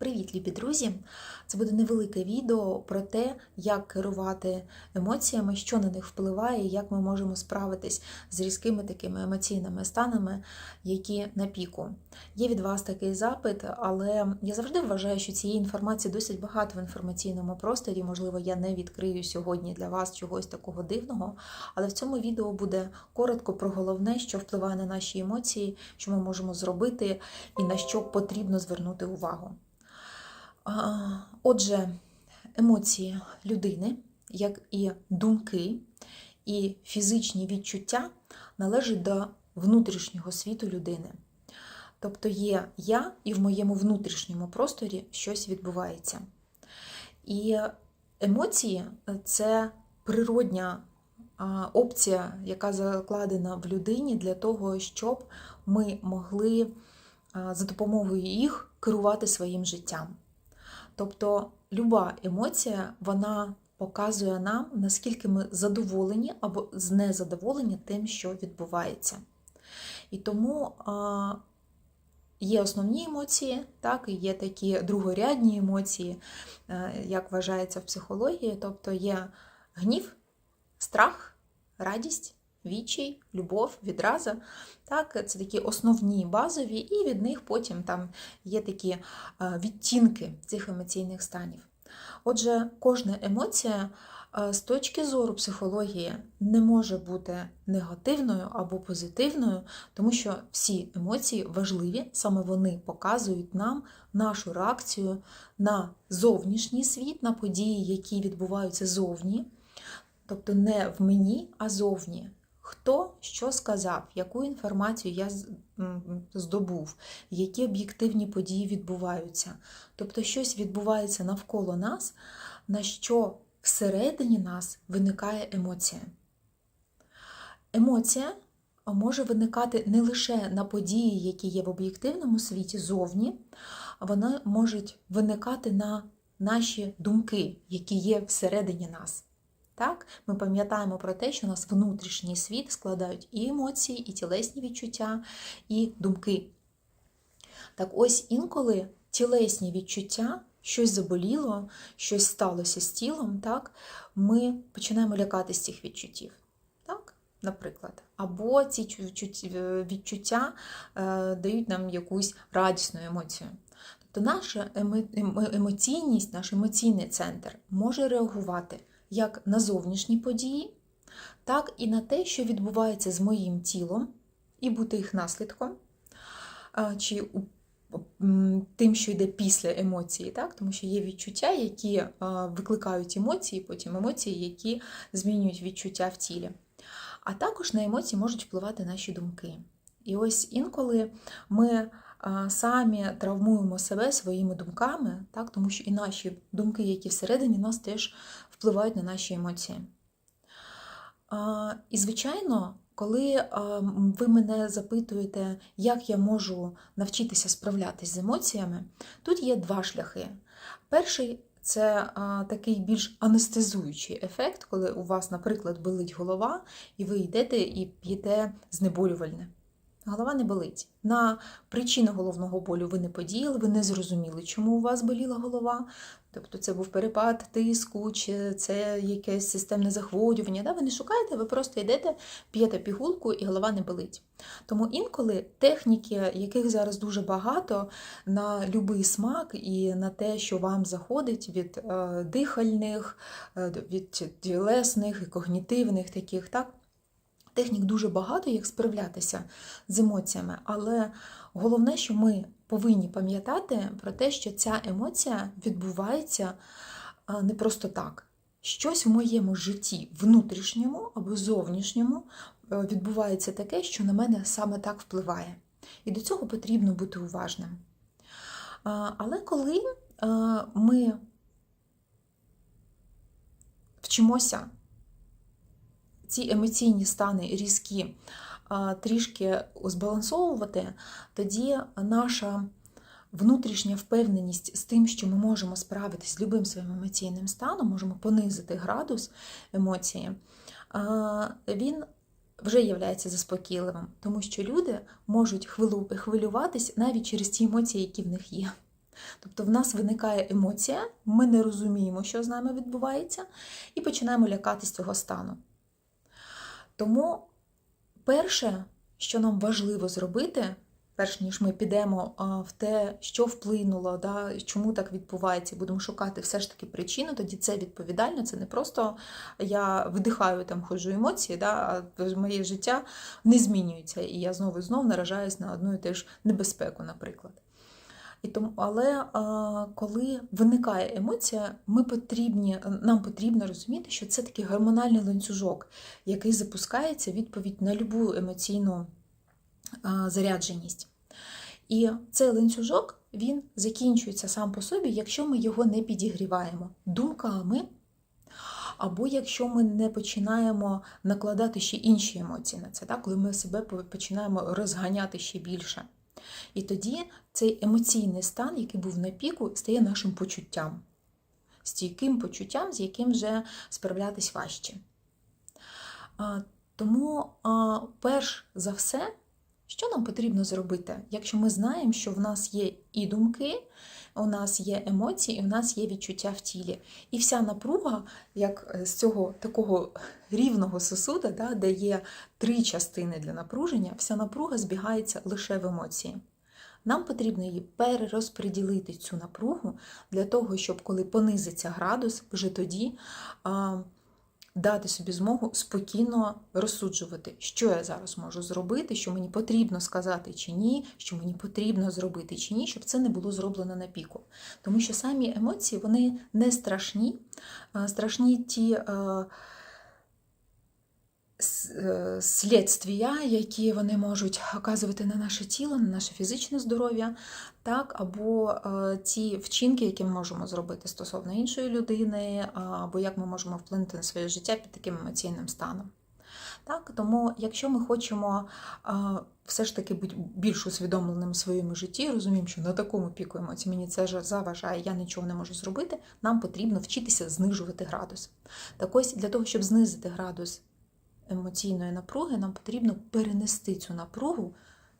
Привіт, любі друзі! Це буде невелике відео про те, як керувати емоціями, що на них впливає, як ми можемо справитись з різкими такими емоційними станами, які на піку. Є від вас такий запит, але я завжди вважаю, що цієї інформації досить багато в інформаційному просторі. Можливо, я не відкрию сьогодні для вас чогось такого дивного, але в цьому відео буде коротко про головне, що впливає на наші емоції, що ми можемо зробити і на що потрібно звернути увагу. Отже, емоції людини, як і думки, і фізичні відчуття належать до внутрішнього світу людини. Тобто є я, і в моєму внутрішньому просторі щось відбувається. І емоції це природня опція, яка закладена в людині для того, щоб ми могли за допомогою їх керувати своїм життям. Тобто люба емоція вона показує нам, наскільки ми задоволені або знезадоволені тим, що відбувається. І тому а, є основні емоції, так, і є такі другорядні емоції, е, як вважається в психології, тобто є гнів, страх, радість. Відчай, любов, відраза. Так, Це такі основні базові, і від них потім там є такі відтінки цих емоційних станів. Отже, кожна емоція з точки зору психології не може бути негативною або позитивною, тому що всі емоції важливі, саме вони показують нам нашу реакцію на зовнішній світ, на події, які відбуваються зовні. Тобто не в мені, а зовні. Хто що сказав, яку інформацію я здобув, які об'єктивні події відбуваються. Тобто щось відбувається навколо нас, на що всередині нас виникає емоція. Емоція може виникати не лише на події, які є в об'єктивному світі зовні, а вона може виникати на наші думки, які є всередині нас. Так, Ми пам'ятаємо про те, що у нас внутрішній світ складають і емоції, і тілесні відчуття, і думки. Так ось інколи тілесні відчуття, щось заболіло, щось сталося з тілом, так, ми починаємо лякатися цих відчуттів. Так? Наприклад, або ці відчуття е, дають нам якусь радісну емоцію. Тобто наша емоційність, наш емоційний центр може реагувати як на зовнішні події, так і на те, що відбувається з моїм тілом, і бути їх наслідком, чи тим, що йде після емоції, так? тому що є відчуття, які викликають емоції, потім емоції, які змінюють відчуття в тілі. А також на емоції можуть впливати наші думки. І ось інколи ми самі травмуємо себе своїми думками, так, тому що і наші думки, які всередині нас теж впливають на наші емоції. І, звичайно, коли ви мене запитуєте, як я можу навчитися справлятися з емоціями, тут є два шляхи. Перший це такий більш анестезуючий ефект, коли у вас, наприклад, болить голова, і ви йдете і п'єте знеболювальне. Голова не болить. На причину головного болю ви не подіяли, ви не зрозуміли, чому у вас боліла голова. Тобто це був перепад тиску, чи це якесь системне захворювання. Да? Ви не шукаєте, ви просто йдете, п'єте пігулку і голова не болить. Тому інколи техніки, яких зараз дуже багато, на будь-який смак і на те, що вам заходить від е, дихальних, е, від тілесних і когнітивних таких, так? Технік дуже багато, як справлятися з емоціями, але головне, що ми повинні пам'ятати про те, що ця емоція відбувається не просто так. Щось в моєму житті, внутрішньому або зовнішньому, е, відбувається таке, що на мене саме так впливає. І до цього потрібно бути уважним. Але коли ми вчимося ці емоційні стани різкі трішки збалансовувати, тоді наша внутрішня впевненість з тим, що ми можемо справитися з любим своїм емоційним станом, можемо понизити градус емоції, він вже є заспокійливим, тому що люди можуть хвилюватись навіть через ті емоції, які в них є. Тобто в нас виникає емоція, ми не розуміємо, що з нами відбувається, і починаємо лякатись цього стану. Тому перше, що нам важливо зробити, перш ніж ми підемо в те, що вплинуло, да, чому так відбувається, будемо шукати все ж таки причину, тоді це відповідально, це не просто я видихаю, там ходжу емоції, да, а моє життя не змінюється, і я знову і знову наражаюсь на одну і те ж небезпеку, наприклад. І тому, але коли виникає емоція, ми потрібні, нам потрібно розуміти, що це такий гормональний ланцюжок, який запускається відповідь на любу емоційну зарядженість. І цей ланцюжок він закінчується сам по собі, якщо ми його не підігріваємо думками, або якщо ми не починаємо накладати ще інші емоції на це, так? коли ми себе починаємо розганяти ще більше. І тоді цей емоційний стан, який був на піку, стає нашим почуттям, стійким почуттям, з яким вже справлятись важче. Тому, перш за все, що нам потрібно зробити, якщо ми знаємо, що в нас є і думки, у нас є емоції, і у нас є відчуття в тілі. І вся напруга, як з цього такого рівного сосуда, да, де є три частини для напруження, вся напруга збігається лише в емоції. Нам потрібно її перерозподілити цю напругу для того, щоб коли понизиться градус, вже тоді а, дати собі змогу спокійно розсуджувати, що я зараз можу зробити, що мені потрібно сказати чи ні, що мені потрібно зробити чи ні, щоб це не було зроблено на піку. Тому що самі емоції вони не страшні, страшні ті. А, слідствія, які вони можуть оказувати на наше тіло, на наше фізичне здоров'я, так, або е, ті вчинки, які ми можемо зробити стосовно іншої людини, або як ми можемо вплинути на своє життя під таким емоційним станом. Так, Тому, якщо ми хочемо все ж таки бути більш усвідомленим в своєму житті, розуміємо, що на такому піку емоцій мені це ж заважає, я нічого не можу зробити, нам потрібно вчитися знижувати градус. Так ось для того, щоб знизити градус емоційної напруги, нам потрібно перенести цю напругу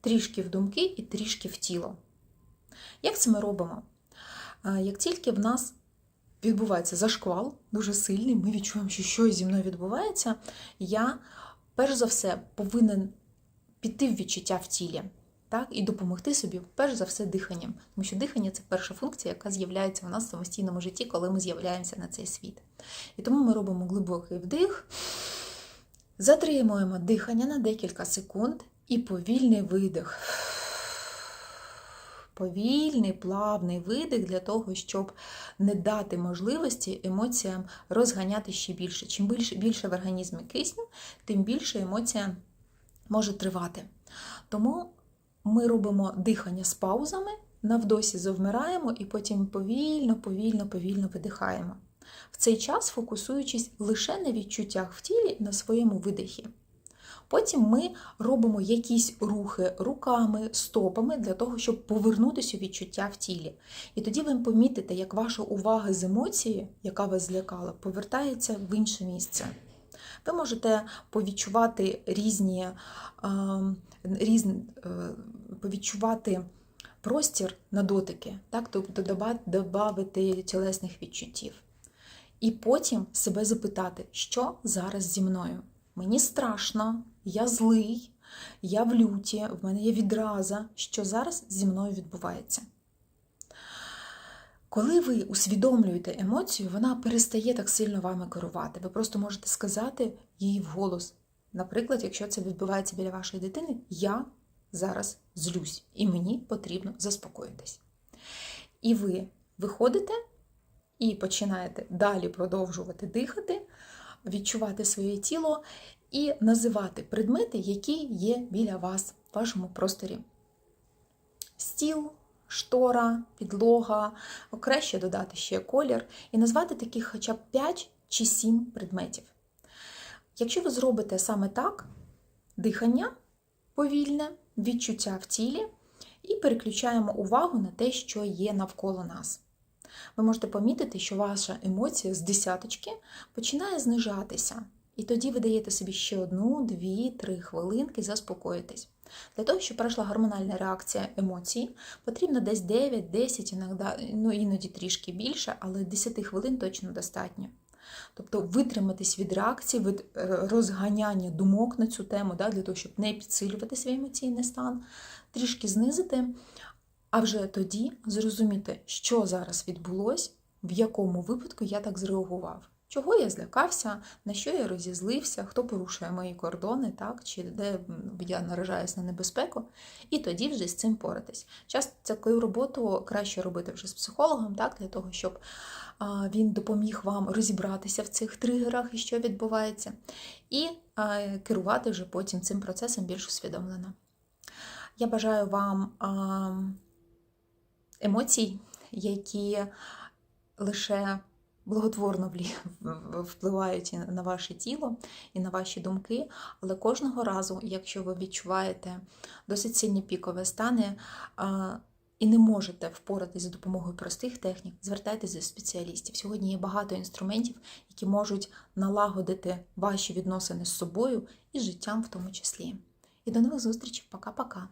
трішки в думки і трішки в тіло. Як це ми робимо? Як тільки в нас відбувається зашквал, дуже сильний, ми відчуємо, що щось зі мною відбувається, я, перш за все, повинен піти в відчуття в тілі. Так, І допомогти собі, перш за все, диханням. Тому що дихання це перша функція, яка з'являється у нас в самостійному житті, коли ми з'являємося на цей світ. І тому ми робимо глибокий вдих. Затримуємо дихання на декілька секунд і повільний видих. Повільний, плавний видих для того, щоб не дати можливості емоціям розганяти ще більше. Чим більше більше в організмі кисню, тим більше емоція може тривати. Тому ми робимо дихання з паузами, навдосі завмираємо і потім повільно, повільно, повільно видихаємо в цей час фокусуючись лише на відчуттях в тілі на своєму видихі. Потім ми робимо якісь рухи руками, стопами для того, щоб повернутися у відчуття в тілі. І тоді ви помітите, як ваша увага з емоції, яка вас злякала, повертається в інше місце. Ви можете повідчувати різні, різні повідчувати простір на дотики, так? тобто додати тілесних відчуттів. І потім себе запитати, що зараз зі мною. Мені страшно, я злий, я в люті, в мене є відраза, що зараз зі мною відбувається. Коли ви усвідомлюєте емоцію, вона перестає так сильно вами керувати. Ви просто можете сказати їй вголос. Наприклад, якщо це відбувається біля вашої дитини, я зараз злюсь, і мені потрібно заспокоїтись. І ви виходите і починаєте далі продовжувати дихати, відчувати своє тіло і називати предмети, які є біля вас в вашому просторі. Стіл, штора, підлога, краще додати ще колір, і назвати таких хоча б 5 чи 7 предметів. Якщо ви зробите саме так, дихання повільне, відчуття в тілі, і переключаємо увагу на те, що є навколо нас ви можете помітити, що ваша емоція з десяточки починає знижатися. І тоді ви даєте собі ще одну, дві, три хвилинки заспокоїтесь. Для того, щоб пройшла гормональна реакція емоцій, потрібно десь 9-10, іноді, ну іноді трішки більше, але 10 хвилин точно достатньо. Тобто витриматись від реакції, від е, розганяння думок на цю тему, да, для того, щоб не підсилювати свій емоційний стан, трішки знизити, а вже тоді зрозуміти, що зараз відбулось, в якому випадку я так зреагував. Чого я злякався, на що я розізлився, хто порушує мої кордони, так, чи де я наражаюсь на небезпеку, і тоді вже з цим поратись. Часто таку роботу краще робити вже з психологом, так, для того, щоб він допоміг вам розібратися в цих тригерах і що відбувається, і керувати вже потім цим процесом більш усвідомлено. Я бажаю вам емоцій, які лише благотворно впливають на ваше тіло і на ваші думки, але кожного разу, якщо ви відчуваєте досить сильні пікові стани і не можете впоратись за допомогою простих технік, звертайтеся до спеціалістів. Сьогодні є багато інструментів, які можуть налагодити ваші відносини з собою і життям в тому числі. І до нових зустрічей. Пока-пока.